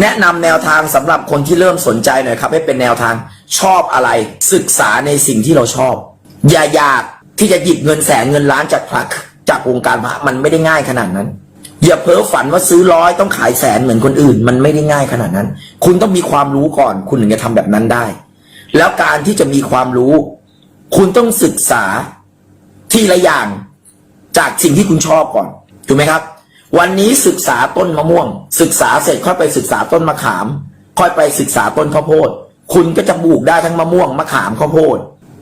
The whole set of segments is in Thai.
แนะนำแนวทางสำหรับคนที่เริ่มสนใจหน่อยครับ ให้เป็นแนวทางชอบอะไร ศึกษาในสิ่งที่เราชอบ อย่าอยากที่จะหยิบเงินแสนเงินล้านจากพระจากวงการพระมันไม่ได้ง่ายขนาดนั้น อย่าเพ้อฝันว่าซื้อร้อยต้องขายแสนเหมือนคนอื่น มันไม่ได้ง่ายขนาดนั้น คุณต้องมีความรู้ก่อน คุณถึงจะทำแบบนั้นได้ แล้วการที่จะมีความรู้ คุณต้องศึกษาทีละอย่างจากสิ่งที่คุณชอบก่อนถูกไหมครับ วันนี้ศึกษาต้นมะม่วง ศึกษาเสร็จค่อยไปศึกษาต้นมะขาม ค่อยไปศึกษาต้นข้าวโพด คุณก็จะปลูกได้ทั้งมะม่วงมะขามข้าวโพด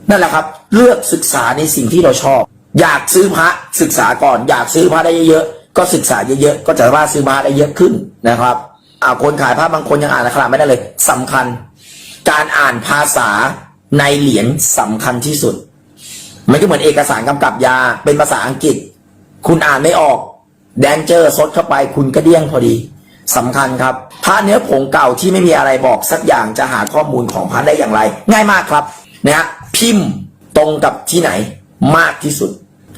นั่นแหละครับ เลือกศึกษาในสิ่งที่เราชอบ อยากซื้อพระศึกษาก่อน อยากซื้อพระได้เยอะๆก็ศึกษาเยอะๆก็จะว่าซื้อพระได้เยอะขึ้นนะครับอาคนขายพระบางคนยังอ่านอักขระไม่ได้เลยสำคัญ การอ่านภาษาในเหรียญสำคัญที่สุดมันก็เหมือนเอกสารกำกับยาเป็นภาษาอังกฤษ คุณอ่านไม่ออก แดนเจอร์ซดเข้าไปคุณก็เดี้ยงพอดีสำคัญครับพระเนื้อผงเก่าที่ไม่มีอะไรบอกสักอย่างจะหาข้อมูลของพระได้อย่างไร ง่ายมากครับนะฮะพิมพ์ตรงกับที่ไหนมากที่สุด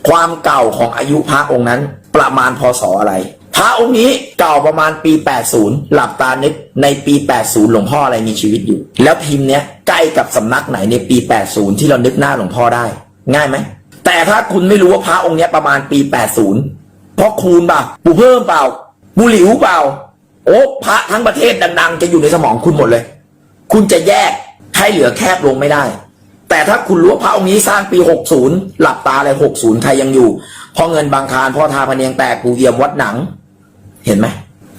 ความเก่าของอายุพระองค์นั้น ประมาณพศอะไร พระองค์นี้เก่าประมาณปี 80 หลับตานึกในปี 80 หลวงพ่ออะไรมีชีวิตอยู่ แล้วพิมพ์เนี้ยใกล้กับสำนักไหนในปี 80 ที่เรานึกหน้าหลวงพ่อได้ ง่ายไหมแต่ถ้าคุณไม่รู้ว่าพระองค์เนี้ยประมาณปี 80 พราะคูณเปล่าปูเพิ่มเปล่าปูหลิวเปล่า โอ้พระทั้งประเทศดัง ๆ จะอยู่ในสมองคุณหมดเลย คุณจะแยกให้เหลือแคบลงไม่ได้ แต่ถ้าคุณรู้ว่าพระองค์นี้สร้างปี 60 หลับตาเลย60 ใครยังอยู่พ่อเงินบางคารพ่อทาพเนียงแตกปูเยี่ยมวัดหนัง เห็นไหม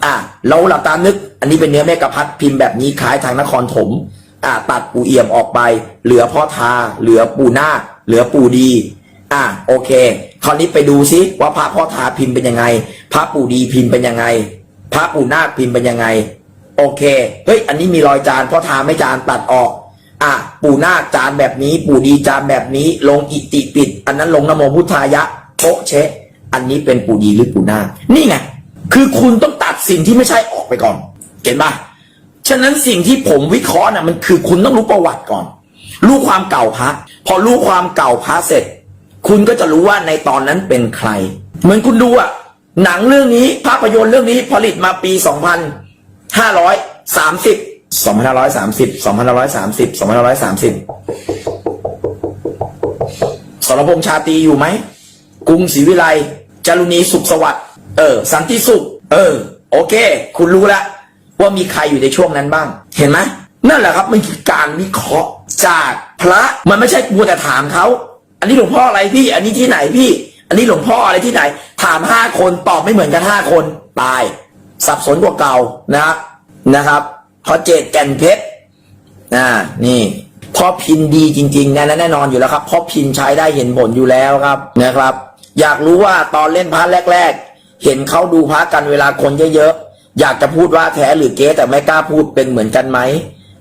อะเราหลับตานึก อันนี้เป็นเนื้อแม่กระพัดพิมพ์แบบนี้ขายทางนครถมอะตัดปูเอี่ยมออกไป เหลือพ่อทา เหลือปูหน้า เหลือปูดี อะโอเค คราวนี้ไปดูซิว่าพระพ่อทาพิมพ์เป็นยังไง พระปู่ดีพิมพ์เป็นยังไง พระปู่นาคพิมพ์เป็นยังไง โอเค เฮ้ย อันนี้มีรอยจานพ่อทาไม่จานตัดออก อะ ปู่นาคจานแบบนี้ ปู่ดีจานแบบนี้ ลงอิติปิด อันนั้นลงนโมพุทธายะโปะเชะอันนี้เป็นปู่ดีหรือปู่นาค นี่ไง คือคุณต้องตัดสิ่งที่ไม่ใช่ออกไปก่อน เห็นปะฉะนั้นสิ่งที่ผมวิเคราะห์น่ะมันคือคุณต้องรู้ประวัติก่อน รู้ความเก่าพระ พอรู้ความเก่าพระเสร็จ คุณก็จะรู้ว่าในตอนนั้นเป็นใคร เหมือนคุณดูอะหนังเรื่องนี้ภาพยนตร์เรื่องนี้ผลิตมาปี 2530 2530 2530 2530สรพงษ์ชาตรีอยู่ไหมกรุงศรีวิไลจารุณีสุขสวัสดิ์เออ สันติสุข เออ โอเค คุณรู้แล้วว่ามีใครอยู่ในช่วงนั้นบ้าง เห็นไหมนั่นแหละครับมันคือการวิเคราะห์จากพระมันไม่ใช่มัวแต่ถามเขา อันนี้หลวงพ่ออะไรพี่ อันนี้ที่ไหนพี่ อันนี้หลวงพ่ออะไรที่ไหน ถามห้าคนตอบไม่เหมือนกันห้าคนตาย สับสนกว่าเก่านะนะครับพอเจดแก่นเพชรอ่านี่พ่อพินดีจริงๆนะแน่นอนอยู่แล้วครับพ่อพินใช้ได้เห็นผลอยู่แล้วครับนะครับ อยากรู้ว่าตอนเล่นพระแรก ๆ เห็นเขาดูพระกันเวลาคนเยอะๆอยากจะพูดว่าแท้หรือเก๊แต่ไม่กล้าพูดเป็นเหมือนกันไหม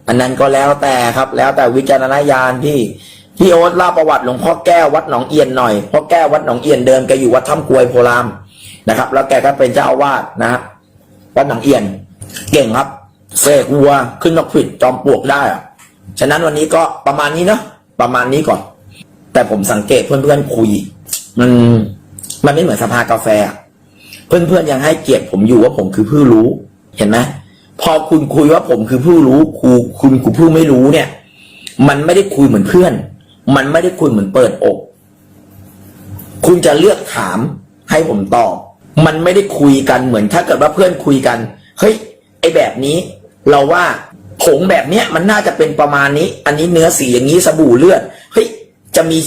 อันนั้นก็แล้วแต่ครับ แล้วแต่วิจารณญาณพี่ พี่โอ๊ตเล่าประวัติหลวงพ่อแก้ววัดหนองเอียนหน่อยพ่อแก้ววัดหนองเอียนเดิมแกอยู่วัดถ้ำกวยโพรามนะครับ แล้วแกก็เป็นเจ้าอาวาสนะฮะวัดหนองเอียน เก่งครับเสกวัวขึ้นนกผิดจอมปลวกได้อะฉะนั้นวันนี้ก็ประมาณนี้เนาะประมาณนี้ก่อน แต่ผมสังเกตเพื่อนๆคุย มันมันไม่เหมือนสภากาแฟ เพื่อนๆยังให้เกียรติผมอยู่ว่าผมคือผู้รู้ เห็นไหมพอคุณคุยว่าผมคือผู้รู้ครูคุณคือผู้ไม่รู้เนี่ย มันไม่ได้คุยเหมือนเพื่อน มันไม่ได้คุยเหมือนเปิดอก คุณจะเลือกถามให้ผมตอบ มันไม่ได้คุยกันเหมือนถ้าเกิดว่าเพื่อนคุยกัน เฮ้ย ไอแบบนี้ เราว่าผงแบบเนี้ยมันน่าจะเป็นประมาณนี้ อันนี้เนื้อสีอย่างนี้สบู่เลือด เฮ้ย จะมี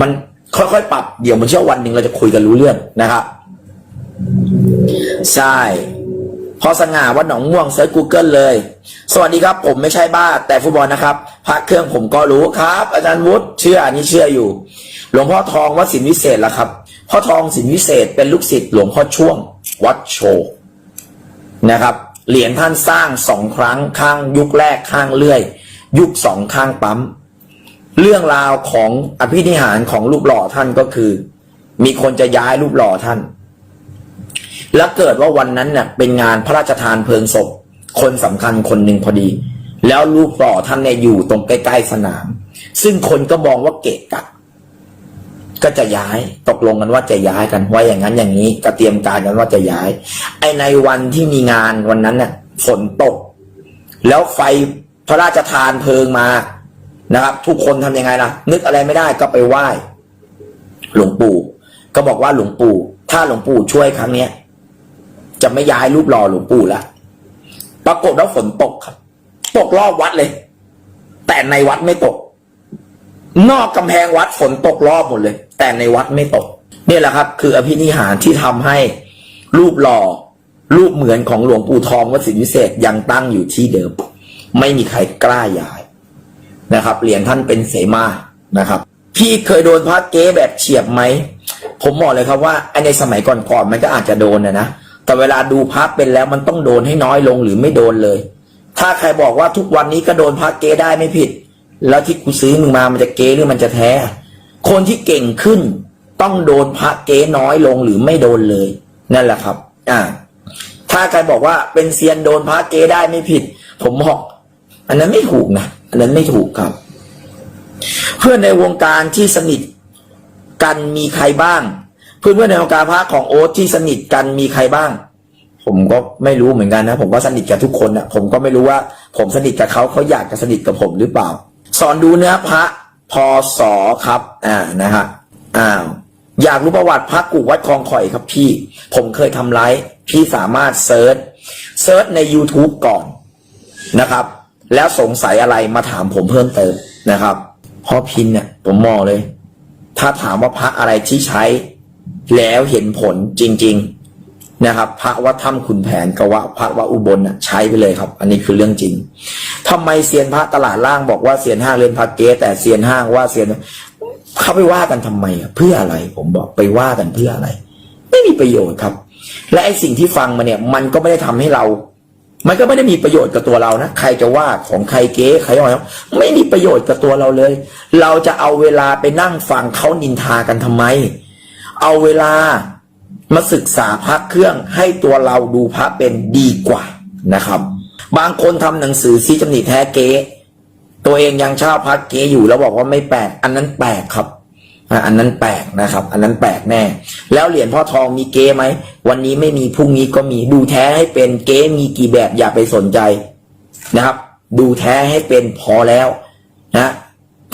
มันค่อยๆ ปรับ เดี๋ยวมันเชื่อวันหนึ่งเราจะคุยกันรู้เรื่องนะครับ ใช่ พอสง่าวัดหนองม่วงเซิร์ช Google เลย สวัสดีครับผมไม่ใช่บ้าแต่ฟุตบอลนะครับพระเครื่องผมก็รู้ครับ อาจารย์วุฒิเชื่ออันนี้เชื่ออยู่ หลวงพ่อทองวัดสินวิเศษละครับพ่อทองสินวิเศษเป็นลูกศิษย์หลวงพ่อช่วงวัดโชว์นะครับ เหรียญท่านสร้างสองครั้งข้างยุคแรกข้างเลื่อย ยุคสองข้างปั๊ม เรื่องราวของอภินิหารของรูปหล่อท่านก็คือ มีคนจะย้ายรูปหล่อท่าน แล้วเกิดว่าวันนั้นเนี่ยเป็นงานพระราชทานเพลิงศพ คนสำคัญคนหนึ่งพอดี แล้วรูปหล่อท่านเนี่ยอยู่ตรงใกล้ๆสนาม ซึ่งคนก็มองว่าเกะกะก็จะย้ายตกลงกันว่าจะย้ายกันว่าอย่างนั้นอย่างนี้ก็เตรียมการกันว่าจะย้าย ไอในวันที่มีงานวันนั้นเนี่ยฝนตก แล้วไฟพระราชทานเพลิงมานะครับ ทุกคนทำยังไงล่ะ นึกอะไรไม่ได้ก็ไปไหว้ หลวงปู่ ก็บอกว่าหลวงปู่ ถ้าหลวงปู่ช่วยครั้งเนี้ย จะไม่ย้ายรูปหล่อหลวงปู่ละปรากฏว่าฝนตกครับ ตกรอบวัดเลย แต่ในวัดไม่ตก นอกกำแพงวัดฝนตกรอบหมดเลย แต่ในวัดไม่ตกเนี่ยแหละครับ คืออภินิหารที่ทำให้รูปหล่อรูปเหมือนของหลวงปู่ทองวัดศรีวิเศษยังตั้งอยู่ที่เดิม ไม่มีใครกล้าย้ายนะครับเหรียญท่านเป็นเสมานะครับ พี่เคยโดนพระเก๊แบบเฉียบไหมผมบอกเลยครับว่าไอในสมัยก่อนๆมันก็อาจจะโดนนะนะ แต่เวลาดูพระเป็นแล้วมันต้องโดนให้น้อยลงหรือไม่โดนเลย ถ้าใครบอกว่าทุกวันนี้ก็โดนพระเกได้ไม่ผิด แล้วที่กูซื้อมึงมามันจะเกหรือมันจะแท้ คนที่เก่งขึ้น ต้องโดนพระเกน้อยลงหรือไม่โดนเลย นั่นแหละครับ อ่า ถ้าใครบอกว่าเป็นเซียนโดนพระเกได้ไม่ผิด ผมบอกอันนั้นไม่ถูกนะอันนั้นไม่ถูกครับ เพื่อนในวงการที่สนิทกันมีใครบ้าง เพื่อนเพื่อนในวงการพระของโอ๊ตที่สนิทกันมีใครบ้าง ผมก็ไม่รู้เหมือนกันนะ ผมก็สนิทกับทุกคนนะผมก็ไม่รู้ว่า ผมสนิทกับเขาเขาอยากจะสนิทกับผมหรือเปล่า สอนดูเนื้อพระพอสอครับ อ่านะฮะอ้าวอยากรู้ประวัติพระกูวัดคลองข่อยครับพี่ ผมเคยทำไลฟ์พี่สามารถเซิร์ชเซิร์ชใน YouTube ก่อนนะครับ แล้วสงสัยอะไรมาถามผมเพิ่มเติมนะครับพราะพินเนี่ยผมมองเลย ถ้าถามว่าพระอะไรที่ใช้ แล้วเห็นผลจริง ๆนะครับ พระวัดถ้ำขุนแผนกับว่าพระวัดอุบลน่ะใช้ไปเลยครับ อันนี้คือเรื่องจริงทำไมเซียนพระตลาดล่างบอกว่าเซียนห้างเล่นพระเกแต่เซียนห้างว่าเซียนเขาไปว่ากันทำไมเพื่ออะไร ผมบอกไปว่ากันเพื่ออะไร ไม่มีประโยชน์ครับ และไอ้สิ่งที่ฟังมาเนี่ย มันก็ไม่ได้ทำให้เรา มันก็ไม่ได้มีประโยชน์กับตัวเรานะใครจะว่าของใครเก๊ใครว่าไม่มีประโยชน์กับตัวเราเลย เราจะเอาเวลาไปนั่งฟังเขานินทากันทำไม เอาเวลามาศึกษาพระเครื่องให้ตัวเราดูพระเป็นดีกว่านะครับ บางคนทำหนังสือซีจำหนิแท้เก๊ตัวเองยังเช่าพระเก๊อยู่แล้วบอกว่าไม่แปลกอันนั้นแปลกครับอันนั้นแปลกนะครับ อันนั้นแปลกแน่ แล้วเหรียญพ่อทองมีเก๊ไหม วันนี้ไม่มีพรุ่งนี้ก็มีดูแท้ให้เป็นเก๊มีกี่แบบอย่าไปสนใจนะครับ ดูแท้ให้เป็นพอแล้วนะ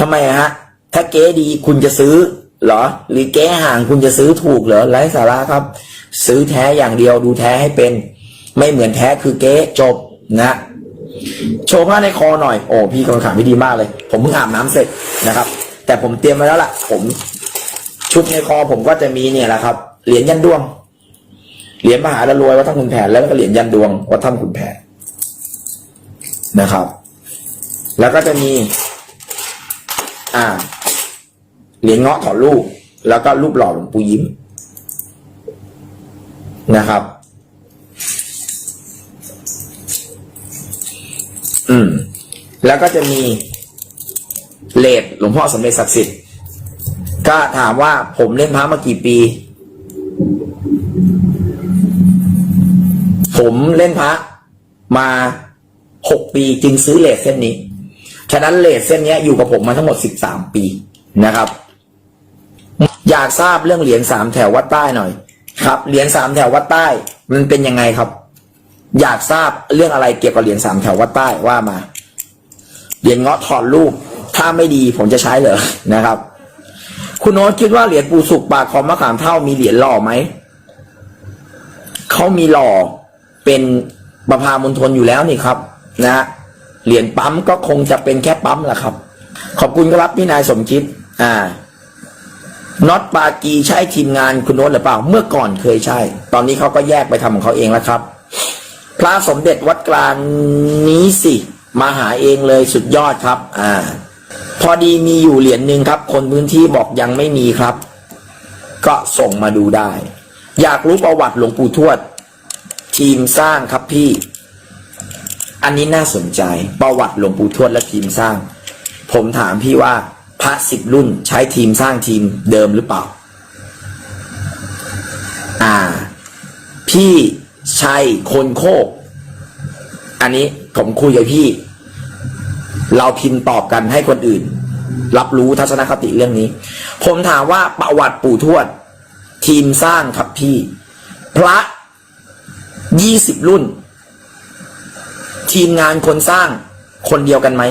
ทำไมฮะ ถ้าเก๊ดีคุณจะซื้อ เหรอหรือเก๊ห่างคุณจะซื้อถูกเหรอไร้สาระครับ ซื้อแท้อย่างเดียวดูแท้ให้เป็น ไม่เหมือนแท้คือเก๊จบนะโชว์ผ้าในคอหน่อย โอ้พี่คำถามที่ดีมากเลย ผมเพิ่งอาบน้ำเสร็จนะครับ แต่ผมเตรียมไว้แล้วล่ะ ผมชุดในคอผมก็จะมีเนี่ยแหละครับ เหรียญยันดวง เหรียญมหาละรวยวัดถ้ำขุนแผนแล้วก็เหรียญยันดวงวัดถ้ำขุนแผนนะครับ แล้วก็จะมี อ่า เหรียญเงาะถอดลูก แล้วก็รูปหล่อหลวงปู่ยิ้มนะครับ อืม แล้วก็จะมีเลดหลวงพ่อสมเด็จศักดิ์สิทธิ์ก็ถามว่าผมเล่นพระมากี่ปี ผมเล่นพระมาหกปีจึงซื้อเลทเส้นนี้ ฉะนั้นเลทเส้นนี้อยู่กับผมมาทั้งหมดสิบสามปีนะครับ อยากทราบเรื่องเหรียญสามแถววัดใต้หน่อย ครับเหรียญสามแถววัดใต้ มันเป็นยังไงครับ อยากทราบเรื่องอะไรเกี่ยวกับเหรียญสามแถววัดใต้ว่ามาเหรียญเงาะถอดรูป ถ้าไม่ดีผมจะใช้เหรอนะครับ คุณโน้ตคิดว่าเหรียญปูสุกปากของมะขามเท่ามีเหรียญหล่อไหมเขามีหล่อเป็นประพามณฑลอยู่แล้วนี่ครับ นะฮะเหรียญปั๊มก็คงจะเป็นแค่ปั๊มแหละครับ ขอบคุณครับพี่นายสมคิด อ่า น็อตปากีใช่ทีมงานคุณโน้ตหรือเปล่า เมื่อก่อนเคยใช่ ตอนนี้เขาก็แยกไปทำของเขาเองแล้วครับ พระสมเด็จวัดกลางนี้สิมาหาเองเลยสุดยอดครับ อ่า พอดีมีอยู่เหรียญหนึ่งครับ คนพื้นที่บอกยังไม่มีครับ ก็ส่งมาดูได้ อยากรู้ประวัติหลวงปู่ทวด ทีมสร้างครับพี่ อันนี้น่าสนใจ ประวัติหลวงปู่ทวดและทีมสร้าง ผมถามพี่ว่า ระสิบรุ่นใช้ทีมสร้างทีมเดิมหรือเปล่า อ่า พี่ชัยคนโคก อันนี้ผมคุยกับพี่ เราพิมพ์ตอบกันให้คนอื่น รับรู้ทัศนคติเรื่องนี้ ผมถามว่าประวัติปู่ทวด ทีมสร้างครับพี่ พระยี่สิบรุ่น ทีมงานคนสร้างคนเดียวกันไหม